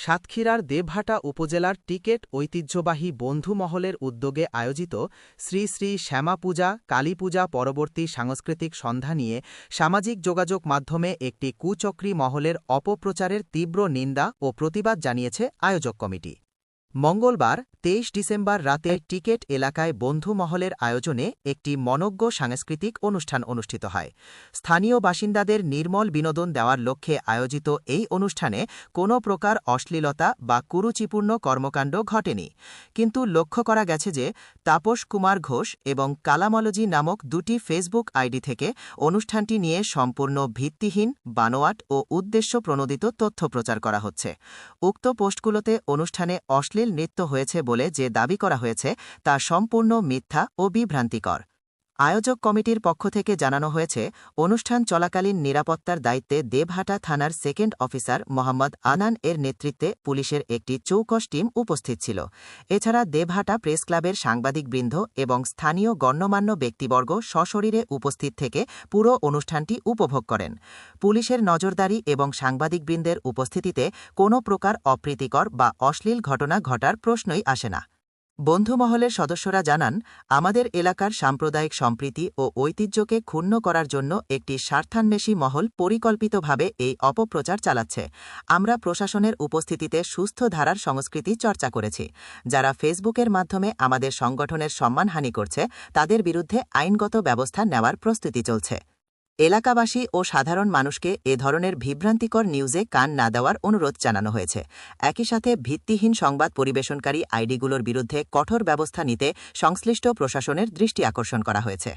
সাতক্ষীরার দেবহাটা উপজেলার টিকেট ঐতিহ্যবাহী বন্ধু মহলের উদ্যোগে আয়োজিত শ্রী শ্রী শ্যামাপূজা কালীপূজা কালী পূজা পরবর্তী সাংস্কৃতিক সন্ধ্যা নিয়ে সামাজিক যোগাযোগ মাধ্যমে একটি কুচক্রী মহলের অপপ্রচারের তীব্র নিন্দা ও প্রতিবাদ জানিয়েছে আয়োজক কমিটি। মঙ্গলবার, তেইশ ডিসেম্বর রাতে টিকেট এলাকায় বন্ধু মহলের আয়োজনে একটি মনজ্ঞ সাংস্কৃতিক অনুষ্ঠান অনুষ্ঠিত হয়। স্থানীয় বাসিন্দাদের নির্মল বিনোদন দেওয়ার লক্ষ্যে আয়োজিত এই অনুষ্ঠানে কোনো প্রকার অশ্লীলতা বা কুরুচিপূর্ণ কর্মকাণ্ড ঘটেনি। কিন্তু লক্ষ্য করা গেছে যে, তাপস কুমার ঘোষ এবং কালামলজি নামক দুটি ফেসবুক আইডি থেকে অনুষ্ঠানটি নিয়ে সম্পূর্ণ ভিত্তিহীন, বানোয়াট ও উদ্দেশ্য প্রণোদিত তথ্য প্রচার করা হচ্ছে। উক্ত পোস্টগুলোতে অনুষ্ঠানে অশ্লীল নৃত্য হয়েছে বলে যে দাবি করা হয়েছে তা সম্পূর্ণ মিথ্যা ও বিভ্রান্তিকর। আয়োজক কমিটির পক্ষ থেকে জানানো হয়েছে, অনুষ্ঠান চলাকালীন নিরাপত্তার দায়িত্বে দেবহাটা থানার সেকেন্ড অফিসার মোহাম্মদ আনান এর নেতৃত্বে পুলিশের একটি চৌকস টিম উপস্থিত ছিল। এছাড়া দেবহাটা প্রেস ক্লাবের সাংবাদিকবৃন্দ এবং স্থানীয় গণ্যমান্য ব্যক্তিবর্গ সশরীরে উপস্থিত থেকে পুরো অনুষ্ঠানটি উপভোগ করেন। পুলিশের নজরদারি এবং সাংবাদিকবৃন্দের উপস্থিতিতে কোনো প্রকার অপ্রীতিকর বা অশ্লীল ঘটনা ঘটার প্রশ্নই আসে না। বন্ধুমহলের সদস্যরা জানান, আমাদের এলাকার সাম্প্রদায়িক সম্প্রীতি ও ঐতিহ্যকে ক্ষুণ্ণ করার জন্য একটি স্বার্থান্বেষী মহল পরিকল্পিতভাবে এই অপপ্রচার চালাচ্ছে। আমরা প্রশাসনের উপস্থিতিতে সুস্থ ধারার সংস্কৃতি চর্চা করেছি। যারা ফেসবুকের মাধ্যমে আমাদের সংগঠনের সম্মানহানি করছে, তাদের বিরুদ্ধে আইনগত ব্যবস্থা নেওয়ার প্রস্তুতি চলছে। এলাকাবাসী ও সাধারণ মানুষকে এ ধরনের বিভ্রান্তিকর নিউজে কান না দেওয়ার অনুরোধ জানানো হয়েছে। একই সাথে ভিত্তিহীন সংবাদ পরিবেশনকারী আইডিগুলোর বিরুদ্ধে কঠোর ব্যবস্থা নিতে সংশ্লিষ্ট প্রশাসনের দৃষ্টি আকর্ষণ করা হয়েছে।